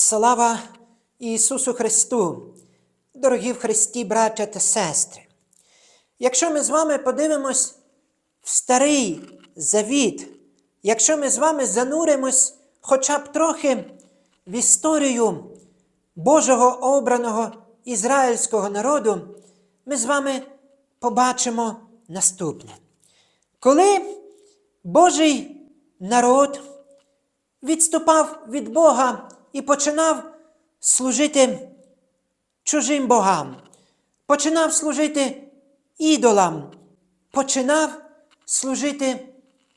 Слава Ісусу Христу, дорогі в Христі, браття та сестри. Якщо ми з вами подивимось в старий завіт, якщо ми з вами зануримось хоча б трохи в історію Божого обраного ізраїльського народу, ми з вами побачимо наступне. Коли Божий народ відступав від Бога і починав служити чужим богам, починав служити ідолам, починав служити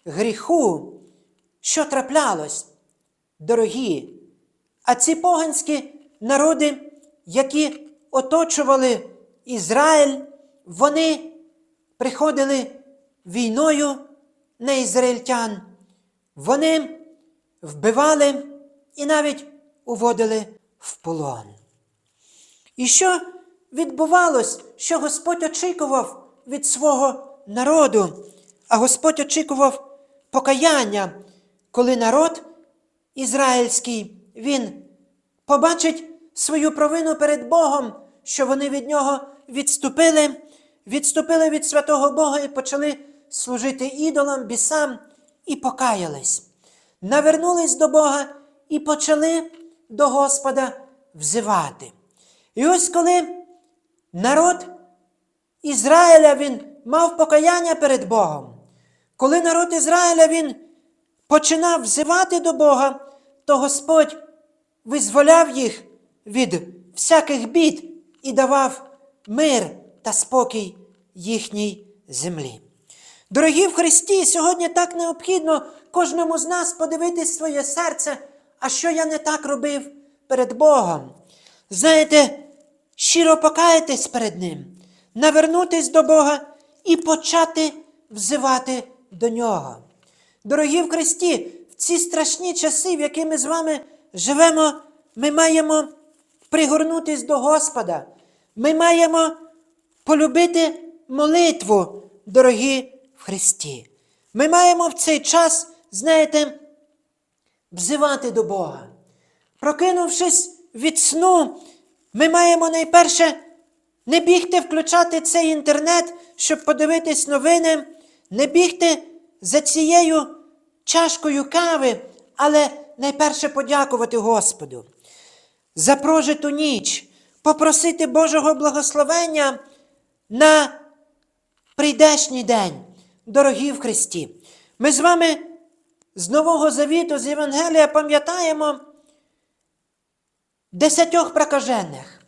гріху, що траплялось, дорогі. А ці поганські народи, які оточували Ізраїль, вони приходили війною на ізраїльтян. Вони вбивали і навіть уводили в полон. І що відбувалось, що Господь очікував від свого народу, а Господь очікував покаяння, коли народ ізраїльський, він побачить свою провину перед Богом, що вони від нього відступили, відступили від святого Бога і почали служити ідолам, бісам і покаялись, навернулись до Бога і почали до Господа взивати. І ось коли народ Ізраїля він мав покаяння перед Богом, коли народ Ізраїля він починав взивати до Бога, то Господь визволяв їх від всяких бід і давав мир та спокій їхній землі. Дорогі в Христі, сьогодні так необхідно кожному з нас подивитись своє серце, а що я не так робив перед Богом. Знаєте, щиро покаятись перед Ним, навернутись до Бога і почати взивати до Нього. Дорогі в Христі, в ці страшні часи, в які ми з вами живемо, ми маємо пригорнутись до Господа. Ми маємо полюбити молитву, дорогі в Христі. Ми маємо в цей час, знаєте, взивати до Бога. Прокинувшись від сну, ми маємо найперше не бігти включати цей інтернет, щоб подивитись новини, не бігти за цією чашкою кави, але найперше подякувати Господу за прожиту ніч, попросити Божого благословення на прийдешній день, дорогі в Христі. Ми з вами з Нового Завіту, з Євангелія пам'ятаємо десятьох прокажених,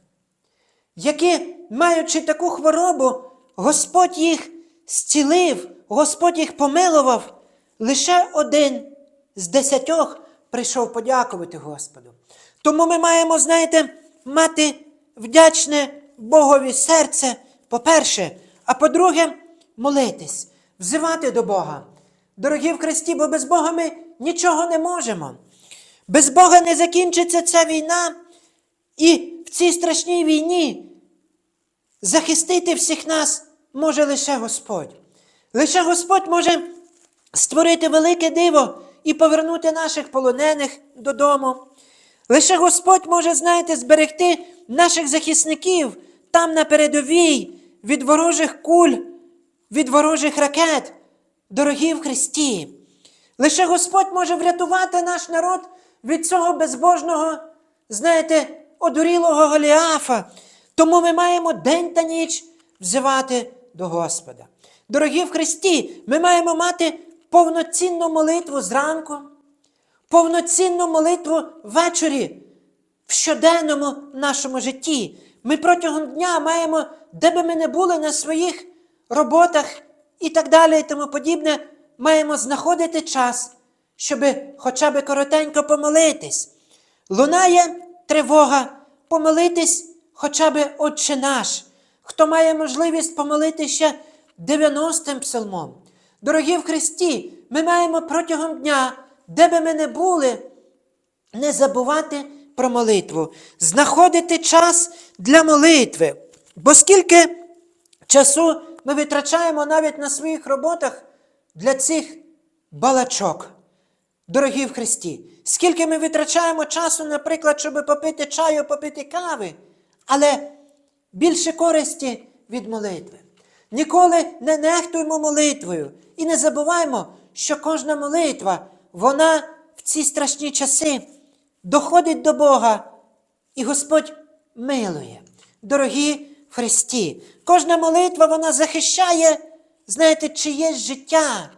які, маючи таку хворобу, Господь їх зцілив, Господь їх помилував, лише один з десятьох прийшов подякувати Господу. Тому ми маємо, знаєте, мати вдячне Богові серце, по-перше, а по-друге, молитись, взивати до Бога. Дорогі в Христі, бо без Бога ми нічого не можемо. Без Бога не закінчиться ця війна, і в цій страшній війні захистити всіх нас може лише Господь. Лише Господь може створити велике диво і повернути наших полонених додому. Лише Господь може, знаєте, зберегти наших захисників там на передовій від ворожих куль, від ворожих ракет, дорогі в Христі. Лише Господь може врятувати наш народ від цього безбожного, знаєте, одурілого Голіафа. Тому ми маємо день та ніч взивати до Господа. Дорогі в Христі, ми маємо мати повноцінну молитву зранку, повноцінну молитву ввечері, в щоденному нашому житті. Ми протягом дня маємо, де би ми не були на своїх роботах і так далі, і тому подібне, маємо знаходити час, щоб хоча б коротенько помолитись. Лунає тривога, помолитись хоча б Отче наш. Хто має можливість помолити ще 90-м псалмом. Дорогі в Христі, ми маємо протягом дня, де би ми не були, не забувати про молитву, знаходити час для молитви. Бо скільки часу ми витрачаємо навіть на своїх роботах для цих балачок. Дорогі в Христі, Скільки ми витрачаємо часу, наприклад, щоб попити чаю, попити кави, але більше користі від молитви. Ніколи не нехтуємо молитвою і не забуваємо, що кожна молитва, вона в ці страшні часи доходить до Бога, і Господь милує. Дорогі Христі, кожна молитва вона захищає, знаєте, чиєсь життя.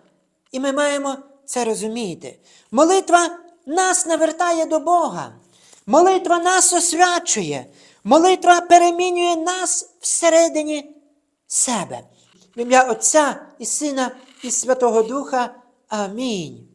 І ми маємо це розуміти. Молитва нас навертає до Бога. Молитва нас освячує. Молитва перемінює нас всередині себе. В ім'я Отця і Сина і Святого Духа. Амінь.